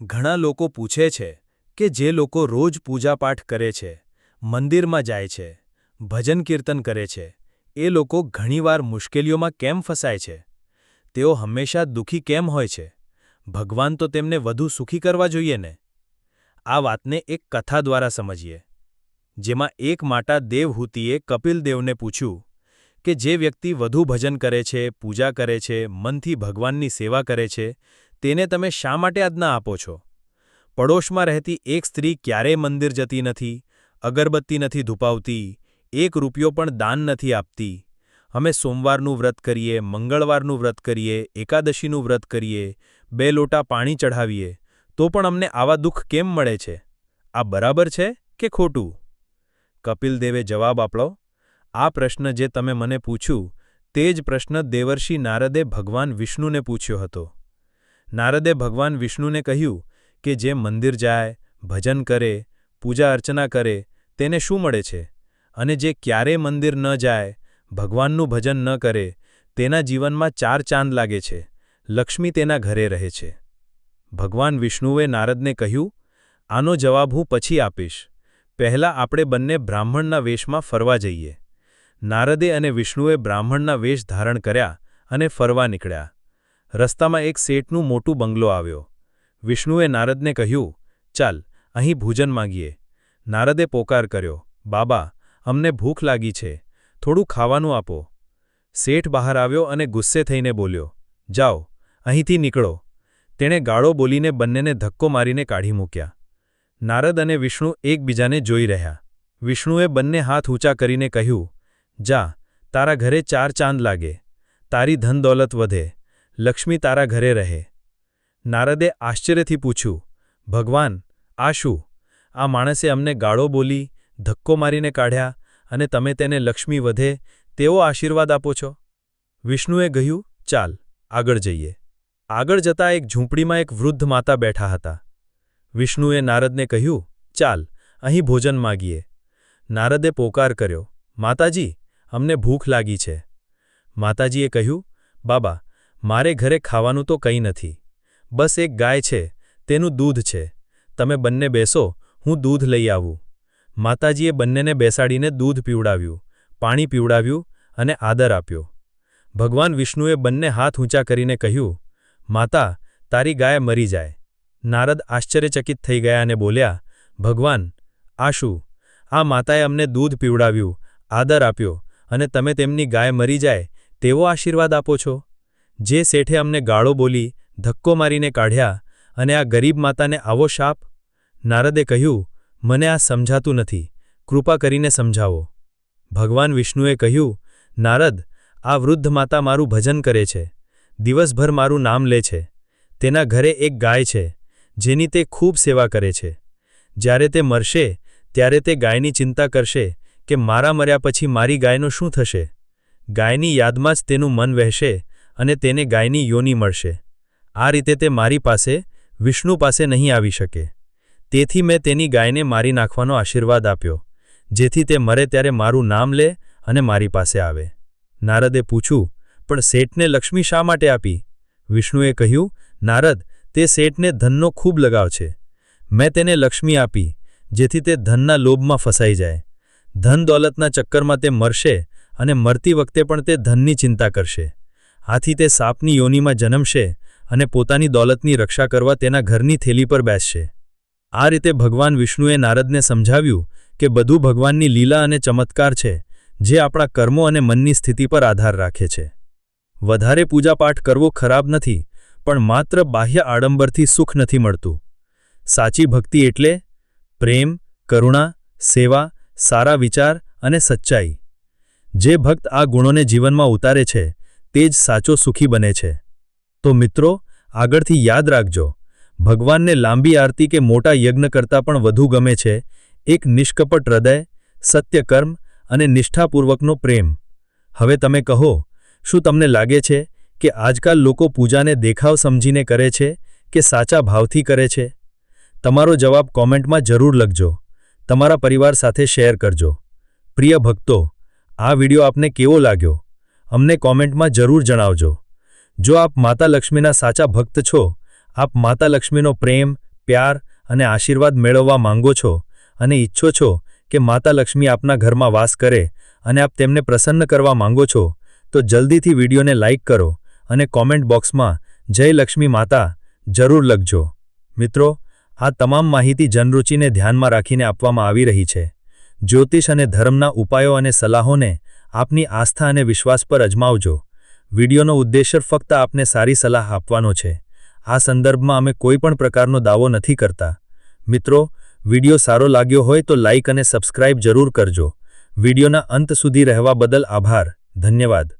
ઘણા લોકો પૂછે છે કે જે લોકો રોજ પૂજાપાઠ કરે છે, મંદિરમાં જાય છે, ભજન કીર્તન કરે છે, એ લોકો ઘણીવાર મુશ્કેલીઓમાં કેમ ફસાય છે? તેઓ હંમેશા દુઃખી કેમ હોય છે? ભગવાન તો તેમને વધુ સુખી કરવા જોઈએ ને? આ વાતને એક કથા દ્વારા સમજીએ, જેમાં એક માતા દેવહૂતિએ કપિલદેવને પૂછ્યું કે જે વ્યક્તિ વધુ ભજન કરે છે, પૂજા કરે છે, મનથી ભગવાનની સેવા કરે છે તેને તમે શા માટે આજ્ઞા આપો છો? પડોશમાં રહેતી એક સ્ત્રી ક્યારેય મંદિર જતી નથી, અગરબત્તી નથી ધૂપાવતી, એક રૂપિયો પણ દાન નથી આપતી. અમે સોમવારનું વ્રત કરીએ, મંગળવારનું વ્રત કરીએ, એકાદશીનું વ્રત કરીએ, બે લોટા પાણી ચઢાવીએ, તો પણ અમને આવા દુઃખ કેમ મળે છે? આ બરાબર છે કે ખોટું? કપિલ દેવે જવાબ આપણો આ પ્રશ્ન જે તમે મને પૂછ્યું, તે જ પ્રશ્ન દેવર્ષિ નારદે ભગવાન વિષ્ણુને પૂછ્યો હતો. નારદે ભગવાન વિષ્ણુને કહ્યું કે જે મંદિર જાય, ભજન કરે, પૂજા અર્ચના કરે, તેને શું મળે છે? અને જે ક્યારે મંદિર ન જાય, ભગવાનનું ભજન ન કરે, તેના જીવનમાં ચાર ચાંદ લાગે છે. લક્ષ્મી તેના ઘરે રહે છે. ભગવાન વિષ્ણુએ નારદને કહ્યું, આનો જવાબ હું પછી આપીશ. પહેલાં આપણે બંને બ્રાહ્મણના વેશમાં ફરવા જઈએ. નારદે અને વિષ્ણુએ બ્રાહ્મણના વેશ ધારણ કર્યા અને ફરવા નીકળ્યા. રસ્તામાં એક શેઠનું મોટું બંગલો આવ્યો. વિષ્ણુએ નારદને કહ્યું, ચાલ, અહીં ભોજન માંગીએ. નારદે પોકાર કર્યો, બાબા, અમને ભૂખ લાગી છે, થોડું ખાવાનું આપો. શેઠ બહાર આવ્યો અને ગુસ્સે થઈને બોલ્યો, જાઓ, અહીંથી નીકળો. તેણે ગાળો બોલીને બંનેને ધક્કો મારીને કાઢી મૂક્યા. નારદ અને વિષ્ણુ એકબીજાને જોઈ રહ્યા. વિષ્ણુએ બંને હાથ ઊંચા કરીને કહ્યું, જા, તારા ઘરે ચાર ચાંદ લાગે. તારી ધન દોલત વધે. લક્ષ્મી તારા ઘરે રહે. નારદે આશ્ચર્યથી પૂછ્યું, ભગવાન, આ શું? આ માણસે અમને ગાળો બોલી, ધક્કો મારીને કાઢ્યા અને તમે તેને લક્ષ્મી વધે તેવો આશીર્વાદ આપો છો? વિષ્ણુએ કહ્યું, ચાલ, આગળ જઈએ. આગળ જતા એક ઝૂંપડીમાં એક વૃદ્ધ માતા બેઠા હતા. વિષ્ણુએ નારદને કહ્યું, ચાલ, અહીં ભોજન માગીએ. નારદે પોકાર કર્યો, માતાજી, અમને ભૂખ લાગી છે. માતાજીએ કહ્યું, બાબા મારે ઘરે ખાવાનું તો કંઈ નથી. બસ એક ગાય છે, તેનું દૂધ છે. તમે બંને બેસો, હું દૂધ લઈ આવું. માતાજીએ બંનેને બેસાડીને દૂધ પીવડાવ્યું, પાણી પીવડાવ્યું અને આદર આપ્યો. ભગવાન વિષ્ણુએ બંને હાથ ઊંચા કરીને કહ્યું, માતા, તારી ગાય મરી જાય. નારદ આશ્ચર્યચકિત થઈ ગયા અને બોલ્યા, ભગવાન, આ શું? આ માતાએ અમને દૂધ પીવડાવ્યું, આદર આપ્યો અને તમે તેમની ગાય મરી જાય તેવો આશીર્વાદ આપો છો? જે શેઠે અમને ગાળો બોલી, ધક્કો મારીને કાઢ્યા અને આ ગરીબ માતાને આવો શાપ? નારદે કહ્યું, મને આ સમજાતું નથી. કૃપા કરીને સમજાવો. ભગવાન વિષ્ણુએ કહ્યું, નારદ, આ વૃદ્ધ માતા મારું ભજન કરે છે. દિવસભર મારું નામ લે છે. તેના ઘરે એક ગાય છે, જેની તે ખૂબ સેવા કરે છે. જ્યારે તે મરશે, ત્યારે તે ગાયની ચિંતા કરશે કે મારા મર્યા પછી મારી ગાયનું શું થશે? ગાયની યાદમાં જ તેનું મન વહેશે અને તેને ગાયની યોની મળશે. આ રીતે તે મારી પાસે, વિષ્ણુ પાસે નહીં આવી શકે. તેથી મેં તેની ગાયને મારી નાખવાનો આશીર્વાદ આપ્યો. જેથી તે મરે ત્યારે મારું નામ લે અને મારી પાસે આવે. નારદે પૂછ્યું, પણ શેઠને લક્ષ્મી શા માટે આપી? વિષ્ણુએ કહ્યું, નારદ, તે શેઠને ધનનો ખૂબ લગાવ છે. મેં તેને લક્ષ્મી આપી, જેથી તે ધનના લોભમાં ફસાઈ જાય. ધન દોલતના ચક્કરમાં તે મરશે અને મરતી વખતે પણ તે ધનની ચિંતા કરશે. આથી તે સાપની યોનિમાં જન્મશે અને પોતાની દોલતની રક્ષા કરવા તેના ઘરની થેલી પર બેસશે. આ રીતે ભગવાન વિષ્ણુએ નારદને સમજાવ્યું કે બધું ભગવાનની લીલા અને ચમત્કાર છે, જે આપણા કર્મો અને મનની સ્થિતિ પર આધાર રાખે છે. વધારે પૂજાપાઠ કરવો ખરાબ નથી, પણ માત્ર બાહ્ય આડંબરથી સુખ નથી મળતું. સાચી ભક્તિ એટલે પ્રેમ, કરુણા, સેવા, સારા વિચાર અને સચ્ચાઈ. જે ભક્ત આ ગુણોને જીવનમાં ઉતારે છે તે જ સાચો સુખી બને છે. તો મિત્રો, આગળથી યાદ રાખજો, ભગવાનને લાંબી આરતી કે મોટા યજ્ઞ કરતાં પણ વધુ ગમે છે, એક નિષ્કપટ હૃદય, સત્યકર્મ અને નિષ્ઠાપૂર્વકનો પ્રેમ. હવે તમે કહો, શું તમને લાગે છે કે આજકાલ લોકો પૂજાને દેખાવ સમજીને કરે છે કે સાચા ભાવથી કરે છે? તમારો જવાબ કોમેન્ટમાં જરૂર લખજો, તમારા પરિવાર સાથે શેર કરજો. પ્રિય ભક્તો, આ વિડિયો આપને કેવો લાગ્યો? અમને કોમેન્ટમાં જરૂર જણાવજો. જો આપ માતા લક્ષ્મીના સાચા ભક્ત છો, આપ માતા લક્ષ્મીનો પ્રેમ, પ્યાર અને આશીર્વાદ મેળવવા માંગો છો અને ઈચ્છો છો કે માતા લક્ષ્મી આપના ઘરમાં વાસ કરે અને આપ તેમને પ્રસન્ન કરવા માંગો છો, તો જલ્દીથી વિડીયોને લાઇક કરો અને કોમેન્ટ બોક્સમાં જય લક્ષ્મી માતા જરૂર લખજો. મિત્રો, આ તમામ માહિતી જનરૂચિને ધ્યાનમાં રાખીને આપવામાં આવી રહી છે. જ્યોતિષ અને ધર્મના ઉપાયો અને સલાહોને આપની આસ્થા અને વિશ્વાસ પર અજમાવજો. વિડીયોનો ઉદ્દેશ્ય ફક્ત આપને સારી સલાહ આપવાનો છે. આ સંદર્ભમાં અમે કોઈ પણ પ્રકારનો દાવો નથી કરતા. મિત્રો, વીડિયો સારો લાગ્યો હોય તો લાઇક અને સબસ્ક્રાઇબ જરૂર કરજો. વિડીયોના અંત સુધી રહેવા બદલ આભાર. ધન્યવાદ.